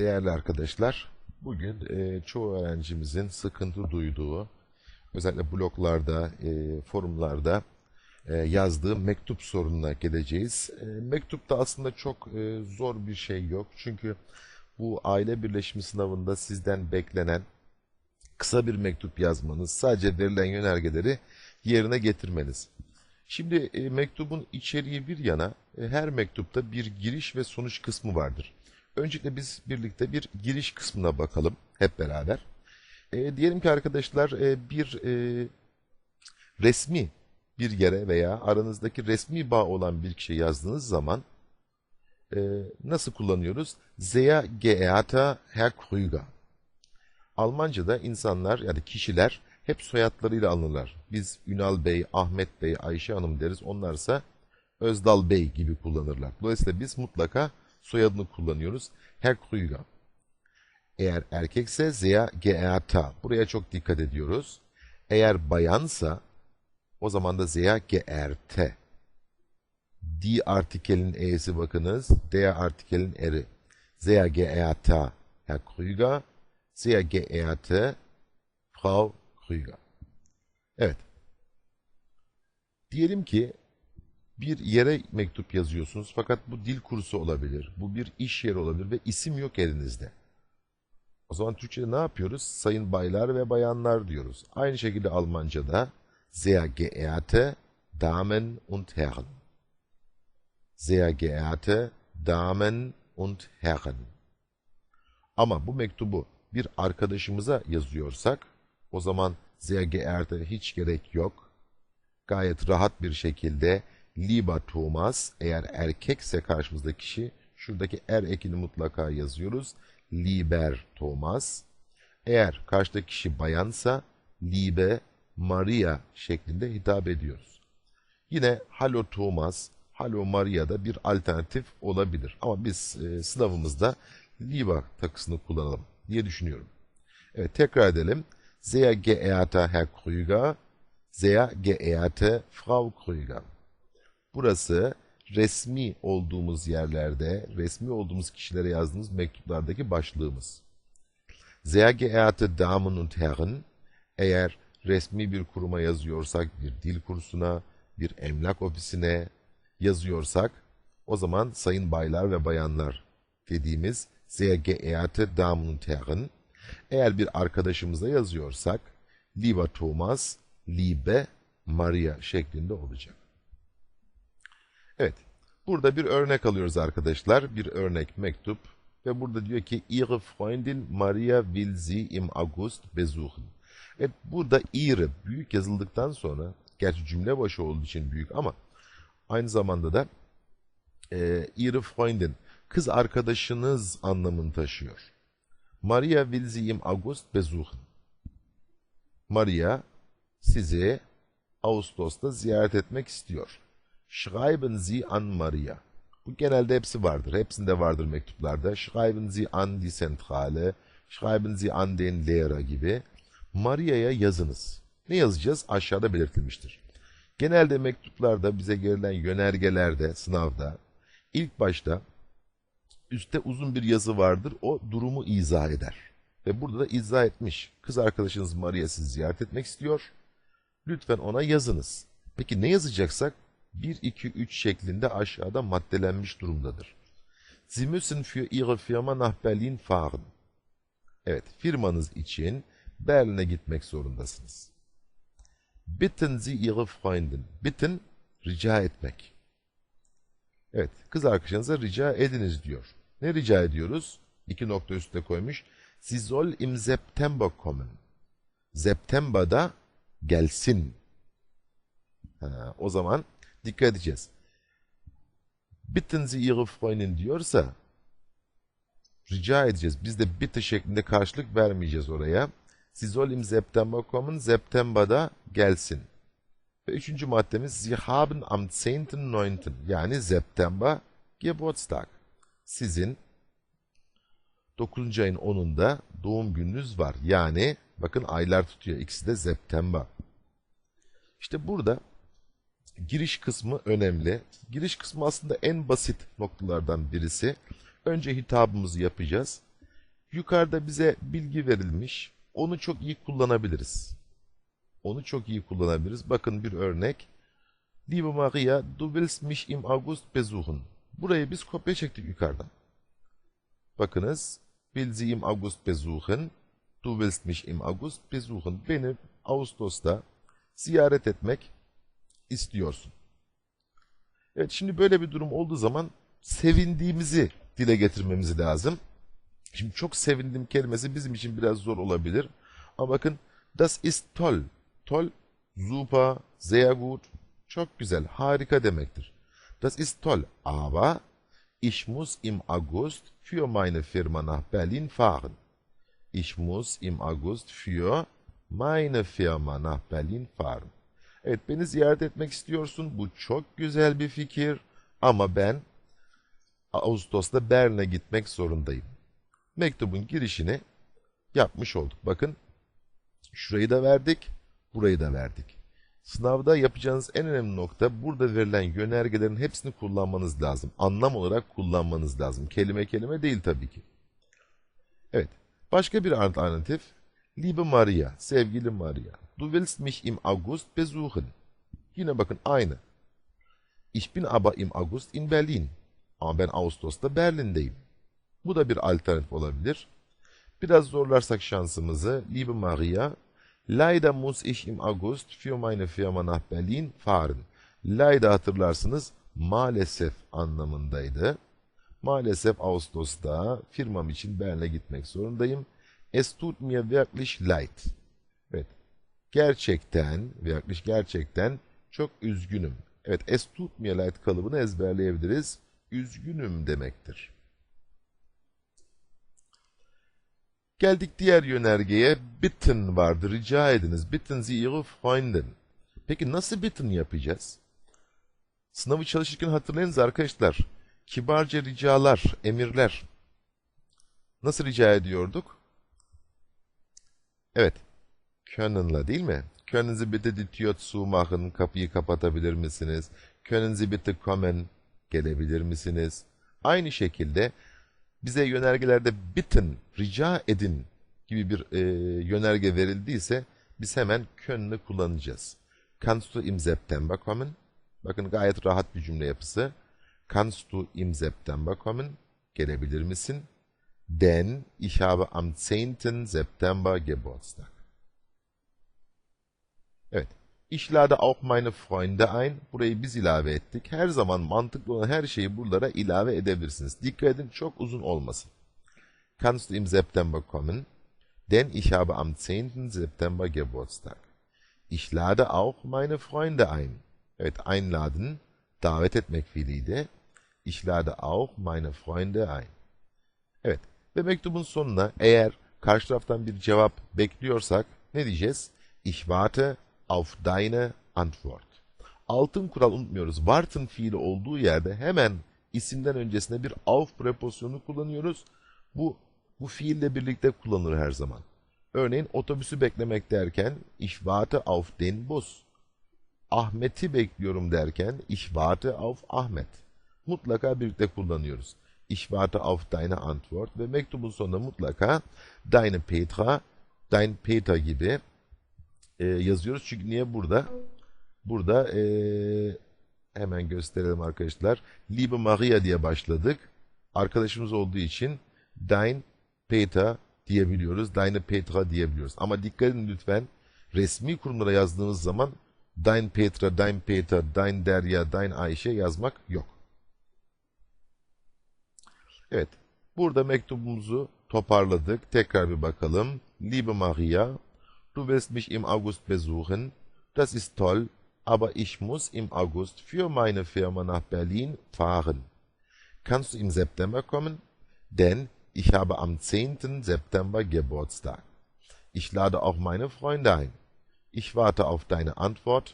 Değerli arkadaşlar, bugün e, çoğu öğrencimizin sıkıntı duyduğu, özellikle bloglarda, e, forumlarda e, yazdığı mektup sorununa geleceğiz. E, mektupta aslında çok e, zor bir şey yok. Çünkü bu aile birleşimi sınavında sizden beklenen kısa bir mektup yazmanız, sadece verilen yönergeleri yerine getirmeniz. Şimdi e, mektubun içeriği bir yana, e, her mektupta bir giriş ve sonuç kısmı vardır. Öncelikle biz birlikte bir giriş kısmına bakalım hep beraber. E, diyelim ki arkadaşlar e, bir e, resmi bir yere veya aranızdaki resmi bağ olan bir kişi yazdığınız zaman e, nasıl kullanıyoruz? Sehr geehrter Herr Krüger. Almanca'da insanlar yani kişiler hep soyadlarıyla alınırlar. Biz Ünal Bey, Ahmet Bey, Ayşe Hanım deriz. Onlarsa Özdal Bey gibi kullanırlar. Dolayısıyla biz mutlaka soyadını kullanıyoruz. Krüger. Eğer erkekse Sehr geehrter. Buraya çok dikkat ediyoruz. Eğer bayansa o zaman da Sehr geehrte. Die artikelin e'si bakınız. Der artikelin eri. Sehr geehrter Herr Krüger. Sehr geehrte Frau Krüger. Evet. Diyelim ki bir yere mektup yazıyorsunuz fakat bu dil kursu olabilir, bu bir iş yeri olabilir ve isim yok elinizde. O zaman Türkçe'de ne yapıyoruz? Sayın baylar ve bayanlar diyoruz. Aynı şekilde Almanca'da sehr geehrte Damen und Herren. Sehr geehrte Damen und Herren. Ama bu mektubu bir arkadaşımıza yazıyorsak o zaman sehr geehrte hiç gerek yok. Gayet rahat bir şekilde Lieber Thomas eğer erkekse karşımızdaki kişi şuradaki er ekini mutlaka yazıyoruz. Lieber Thomas. Eğer karşıdaki kişi bayansa Liebe Maria şeklinde hitap ediyoruz. Yine Hallo Thomas, Hallo Maria da bir alternatif olabilir. Ama biz e, sınavımızda Lieber takısını kullanalım diye düşünüyorum. Evet tekrar edelim. Sehr geehrter Herr Krüger, sehr geehrte Frau Krüger. Burası resmi olduğumuz yerlerde, resmi olduğumuz kişilere yazdığımız mektuplardaki başlığımız. Sehr geehrte Damen und Herren, eğer resmi bir kuruma yazıyorsak, bir dil kursuna, bir emlak ofisine yazıyorsak, o zaman sayın baylar ve bayanlar dediğimiz sehr geehrte Damen und Herren, eğer bir arkadaşımıza yazıyorsak, lieber Thomas, liebe Maria şeklinde olacak. Evet, burada bir örnek alıyoruz arkadaşlar. Bir örnek mektup. Ve burada diyor ki, Ihre Freundin Maria will Sie im August besuchen. Evet, burada ihre büyük yazıldıktan sonra, gerçi cümle başı olduğu için büyük ama aynı zamanda da e, Ihre Freundin, kız arkadaşınız anlamını taşıyor. Maria will Sie im August besuchen. Maria sizi Ağustos'ta ziyaret etmek istiyor. Schreiben Sie an Maria. Bu genelde hepsi vardır. Hepsinde vardır mektuplarda. Schreiben Sie an die Zentrale, Schreiben Sie an den Lehrer gibi. Maria'ya yazınız. Ne yazacağız? Aşağıda belirtilmiştir. Genelde mektuplarda bize gerilen yönergelerde, sınavda ilk başta üstte uzun bir yazı vardır. O durumu izah eder. Ve burada da izah etmiş. Kız arkadaşınız Maria sizi ziyaret etmek istiyor. Lütfen ona yazınız. Peki ne yazacaksak 1, 2, 3 şeklinde aşağıda maddelenmiş durumdadır. Sie müssen für Ihre Firma nach Berlin fahren. Evet, firmanız için Berlin'e gitmek zorundasınız. Bitten Sie Ihre Freundin. Bitten, rica etmek. Evet, kız arkadaşınıza rica ediniz diyor. Ne rica ediyoruz? İki nokta üstte koymuş. Sie soll im September kommen. September'da gelsin. Ha, o zaman dikkat edeceğiz. Bitten Sie Ihre Freundin diyorsa rica edeceğiz. Biz de bitte şeklinde karşılık vermeyeceğiz oraya. Sie soll im September kommen. September'da gelsin. Ve üçüncü maddemiz Sie haben am 10.9. yani September Geburtstag. Sizin 9. ayın 10'unda doğum gününüz var. Yani bakın aylar tutuyor. İkisi de September. İşte burada giriş kısmı önemli. Giriş kısmı aslında en basit noktalardan birisi. Önce hitabımızı yapacağız. Yukarıda bize bilgi verilmiş. Onu çok iyi kullanabiliriz. Onu çok iyi kullanabiliriz. Bakın bir örnek. Liebe Maria, du willst mich im August besuchen. Burayı biz kopya çektik yukarıdan. Bakınız. Will sie im August besuchen. Du willst mich im August besuchen. Beni Ağustos'ta ziyaret etmek istiyorsun. Evet şimdi böyle bir durum olduğu zaman sevindiğimizi dile getirmemiz lazım. Şimdi çok sevindim kelimesi bizim için biraz zor olabilir. Ama bakın das ist toll. Toll, super, sehr gut, çok güzel, harika demektir. Das ist toll, aber ich muss im August für meine Firma nach Berlin fahren. Ich muss im August für meine Firma nach Berlin fahren. Evet beni ziyaret etmek istiyorsun. Bu çok güzel bir fikir. Ama ben Ağustos'ta Berlin'e gitmek zorundayım. Mektubun girişini yapmış olduk. Bakın şurayı da verdik, burayı da verdik. Sınavda yapacağınız en önemli nokta burada verilen yönergelerin hepsini kullanmanız lazım. Anlam olarak kullanmanız lazım. Kelime kelime değil tabii ki. Evet. Başka bir alternatif. Liebe Maria, sevgili Maria, du willst mich im August besuchen. Yine bakın aynı. Ich bin aber im August in Berlin. Ama ben Ağustos'ta Berlin'deyim. Bu da bir alternatif olabilir. Biraz zorlarsak şansımızı, liebe Maria, leider muss ich im August für meine Firma nach Berlin fahren. Leider hatırlarsınız, maalesef anlamındaydı. Maalesef Ağustos'ta firmam için Berlin'e gitmek zorundayım. Es tut mir wirklich leid. Gerçekten, wirklich gerçekten çok üzgünüm. Evet, es tut mir kalıbını ezberleyebiliriz. Üzgünüm demektir. Geldik diğer yönergeye. Bitten vardı. Rica ediniz. Bitten Sie Ihre Freundin. Peki nasıl bitten yapacağız? Sınavı çalışırken hatırlayınız arkadaşlar. Kibarca ricalar, emirler. Nasıl rica ediyorduk? Evet. Können'la değil mi? Können Sie bitte die Tür zumachen? Kapıyı kapatabilir misiniz? Können Sie bitte kommen? Gelebilir misiniz? Aynı şekilde bize yönergelerde bitten, rica edin gibi bir e, yönerge verildiyse biz hemen könnü kullanacağız. Kannst du im September kommen? Bakın gayet rahat bir cümle yapısı. Kannst du im September kommen? Gelebilir misin? Denn ich habe am 10. September Geburtstag. Evet. Ich lade auch meine Freunde ein. Burayı biz ilave ettik. Her zaman mantıklı olan her şeyi buralara ilave edebilirsiniz. Dikkat edin çok uzun olmasın. Kannst du im September kommen? Denn ich habe am 10. September Geburtstag. Ich lade auch meine Freunde ein. Evet, einladen, davet etmek fiiliydi. Ich lade auch meine Freunde ein. Evet, ve mektubun sonuna eğer karşı taraftan bir cevap bekliyorsak ne diyeceğiz? Ich warte auf deine Antwort. Altın kural unutmuyoruz. Warten fiili olduğu yerde hemen isimden öncesine bir auf prepozisyonu kullanıyoruz. Bu bu fiille birlikte kullanılır her zaman. Örneğin otobüsü beklemek derken ich warte auf den Bus. Ahmet'i bekliyorum derken ich warte auf Ahmet. Mutlaka birlikte kullanıyoruz. Ich warte auf deine Antwort ve mektubun sonunda mutlaka deine Petra, dein Peter gibi e, yazıyoruz. Çünkü niye burada? Burada e, hemen gösterelim arkadaşlar. Liebe Maria diye başladık. Arkadaşımız olduğu için dein Peter diyebiliyoruz. Deine Petra diyebiliyoruz. Ama dikkat edin lütfen resmi kurumlara yazdığımız zaman Dein Petra, Dein Peter, Dein Derya, Dein Ayşe yazmak yok. Evet. Burada mektubumuzu toparladık. Tekrar bir bakalım. Liebe Maria, du willst mich im August besuchen. Das ist toll, aber ich muss im August für meine Firma nach Berlin fahren. Kannst du im September kommen? Denn ich habe am 10. September Geburtstag. Ich lade auch meine Freunde ein. Ich warte auf deine Antwort.